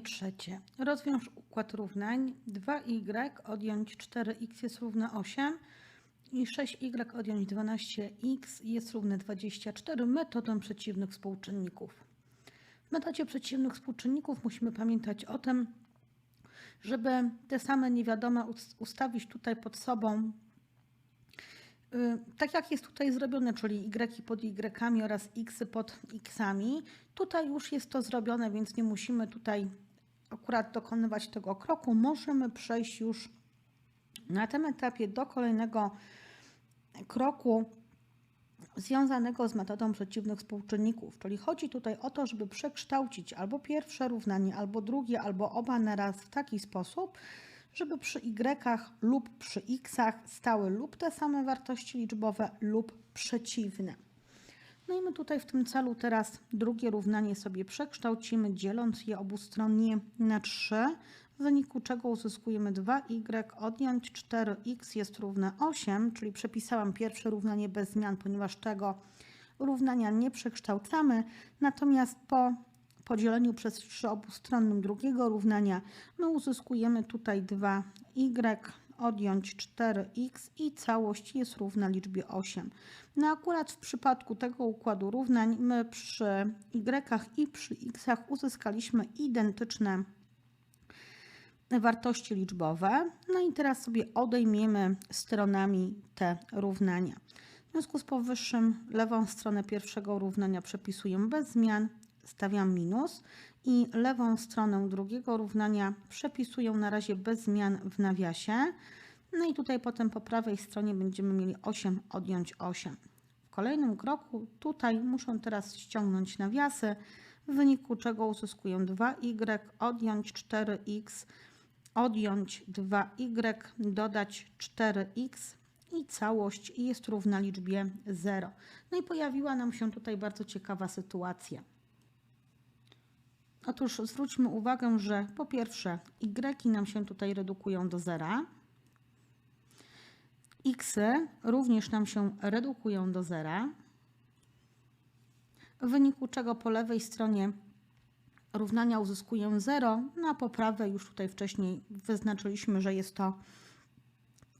Trzecie. Rozwiąż układ równań 2y odjąć 4x jest równe 8 i 6y odjąć 12x jest równe 24 metodą przeciwnych współczynników. W metodzie przeciwnych współczynników musimy pamiętać o tym, żeby te same niewiadome us- ustawić tutaj pod sobą Y, tak jak jest tutaj zrobione, czyli y pod y oraz x pod xami, tutaj już jest to zrobione, więc nie musimy tutaj akurat dokonywać tego kroku. Możemy przejść już na tym etapie do kolejnego kroku związanego z metodą przeciwnych współczynników. Czyli chodzi tutaj o to, żeby przekształcić albo pierwsze równanie, albo drugie, albo oba naraz w taki sposób, żeby przy y lub przy x stały lub te same wartości liczbowe lub przeciwne. No i my tutaj w tym celu teraz drugie równanie sobie przekształcimy, dzieląc je obustronnie na 3, w wyniku czego uzyskujemy 2y odjąć 4x jest równe 8, czyli przepisałam pierwsze równanie bez zmian, ponieważ tego równania nie przekształcamy, natomiast po podzieleniu przez 3 obustronnym drugiego równania my uzyskujemy tutaj 2y odjąć 4x i całość jest równa liczbie 8. No akurat w przypadku tego układu równań my przy y i przy x uzyskaliśmy identyczne wartości liczbowe. No i teraz sobie odejmiemy stronami te równania. W związku z powyższym lewą stronę pierwszego równania przepisuję bez zmian, stawiam minus i lewą stronę drugiego równania przepisuję na razie bez zmian w nawiasie. No i tutaj potem po prawej stronie będziemy mieli 8 odjąć 8. W kolejnym kroku tutaj muszę teraz ściągnąć nawiasy, w wyniku czego uzyskuję 2y odjąć 4x, odjąć 2y, dodać 4x i całość jest równa liczbie 0. No i pojawiła nam się tutaj bardzo ciekawa sytuacja. Otóż zwróćmy uwagę, że po pierwsze y nam się tutaj redukują do zera, x również nam się redukują do zera, w wyniku czego po lewej stronie równania uzyskuję 0, no a po prawej już tutaj wcześniej wyznaczyliśmy, że jest to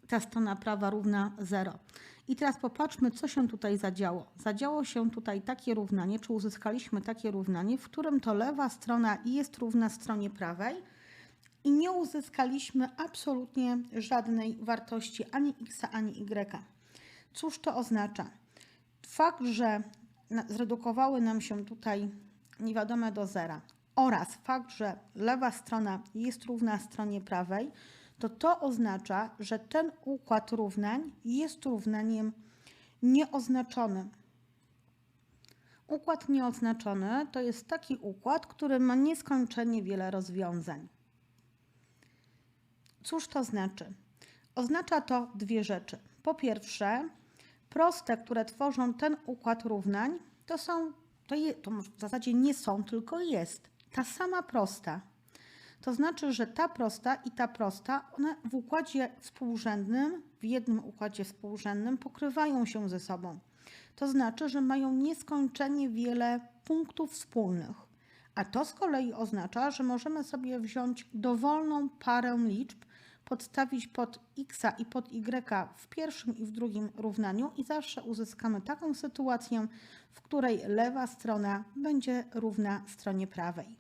ta strona prawa równa 0. I teraz popatrzmy, co się tutaj zadziało. Zadziało się tutaj takie równanie, czy uzyskaliśmy takie równanie, w którym to lewa strona jest równa stronie prawej i nie uzyskaliśmy absolutnie żadnej wartości ani x, ani y. Cóż to oznacza? Fakt, że zredukowały nam się tutaj niewiadome do zera oraz fakt, że lewa strona jest równa stronie prawej, to to oznacza, że ten układ równań jest równaniem nieoznaczonym. Układ nieoznaczony to jest taki układ, który ma nieskończenie wiele rozwiązań. Cóż to znaczy? Oznacza to dwie rzeczy. Po pierwsze, proste, które tworzą ten układ równań, to są, to, je, to w zasadzie nie są, tylko jest ta sama prosta. To znaczy, że ta prosta i ta prosta, one w układzie współrzędnym, w jednym układzie współrzędnym pokrywają się ze sobą. To znaczy, że mają nieskończenie wiele punktów wspólnych. A to z kolei oznacza, że możemy sobie wziąć dowolną parę liczb, podstawić pod x i pod y w pierwszym i w drugim równaniu i zawsze uzyskamy taką sytuację, w której lewa strona będzie równa stronie prawej.